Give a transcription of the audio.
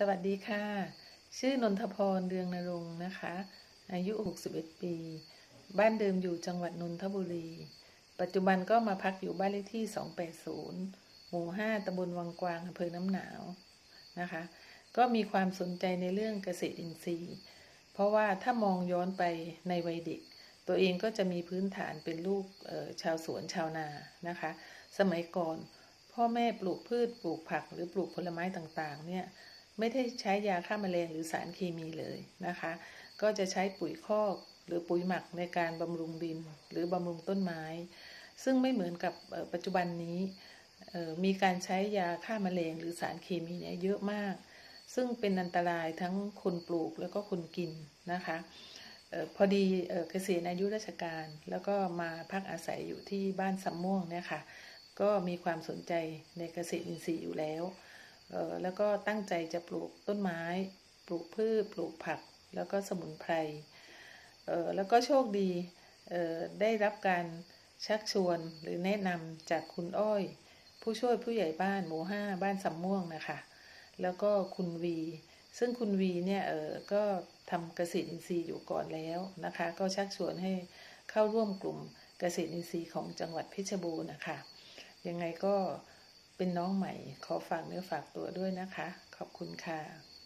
สวัสดีค่ะ ชื่อนนทพรเรืองนรงค์นะคะ อายุ 61 ปี บ้านเดิมอยู่จังหวัดนนทบุรี ปัจจุบันก็มาพักอยู่บ้านเลขที่ 280 หมู่ 5ตำบลวังกวางอำเภอน้ำหนาวนะคะ ก็มีความสนใจในเรื่องเกษตรอินทรีย์ เพราะว่าถ้ามองย้อนไปในวัยเด็ก ตัวเองก็จะมีพื้นฐานเป็นลูกชาวสวนชาวนานะคะ สมัยก่อน พ่อแม่ปลูกพืชปลูกผักหรือปลูกผลไม้ต่างๆเนี่ย ไม่ได้ใช้ยาฆ่าแมลงหรือสารเคมีเลยนะคะ ก็จะใช้ปุ๋ยคอกหรือปุ๋ยหมักในการบำรุงดินหรือบำรุงต้นไม้ ซึ่งไม่เหมือนกับปัจจุบันนี้มีการใช้ยาฆ่าแมลงหรือสารเคมีเนี่ยเยอะมาก ซึ่งเป็นอันตรายทั้งคนปลูกแล้วก็คนกินนะคะออพอดีเกษียณอายุราชการ แล้วก็มาพักอาศัยอยู่ที่บ้านสำม่วงเนี่ยค่ะก็มีความสนใจในเกษตรอินทรีย์อยู่แล้ว แล้วก็ตั้งใจจะปลูกต้นไม้ ปลูกพืช ปลูกผัก แล้วก็สมุนไพรออแล้วก็โชคดีออได้รับการชักชวนหรือแนะนำจากคุณอ้อย ผู้ช่วยผู้ใหญ่บ้านหมู่ห้าบ้านสำม่วงนะคะ แล้วก็คุณวี ซึ่งคุณวีเนี่ยเออก็ทำเกษตรอินทรีย์อยู่ก่อนแล้วนะคะ ก็ชักชวนให้เข้าร่วมกลุ่มเกษตรอินทรีย์ของจังหวัดเพชรบูรณ์นะคะ ยังไงก็ เป็นน้องใหม่ขอฝากเนื้อฝากตัวด้วยนะคะ ขอบคุณค่ะ